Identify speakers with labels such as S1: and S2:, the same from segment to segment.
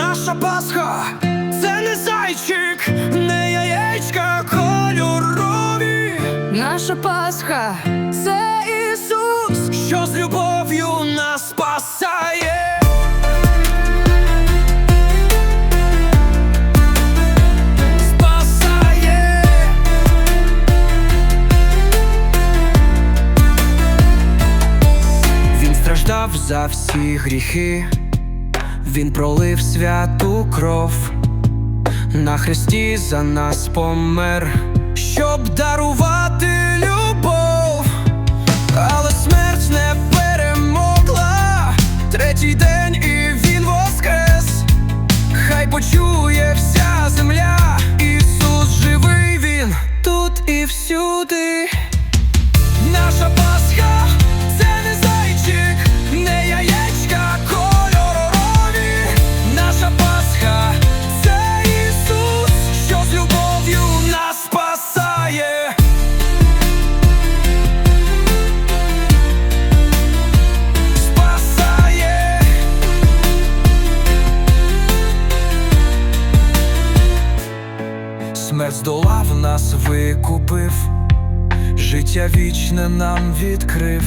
S1: Наша Пасха це не зайчик, не яєчка кольорові,
S2: Наша Пасха це Ісус.
S1: що з любов'ю нас спасає. Спасає. Він страждав за всі гріхи, він пролив святу кров, на хресті за нас помер, щоб дарувати любов, але смерть не перемогла. Третій день Смерть здолав нас, викупив, життя вічне нам відкрив,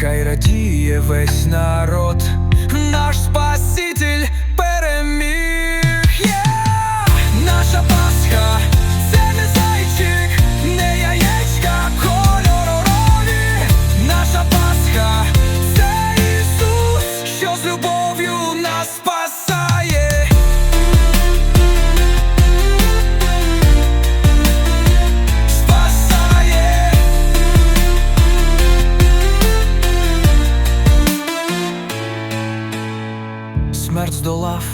S1: хай радіє весь народ, наш Спаситель Смерть здолав,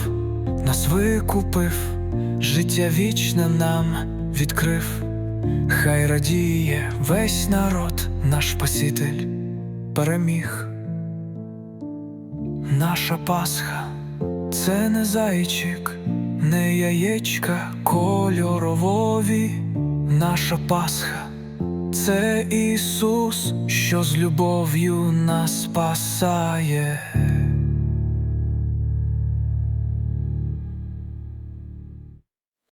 S1: нас викупив, життя вічне нам відкрив. Хай радіє весь народ, наш Спаситель переміг. Наша Пасха це не зайчик, не яєчка кольорові. Наша Пасха це Ісус, що з любов'ю нас спасає.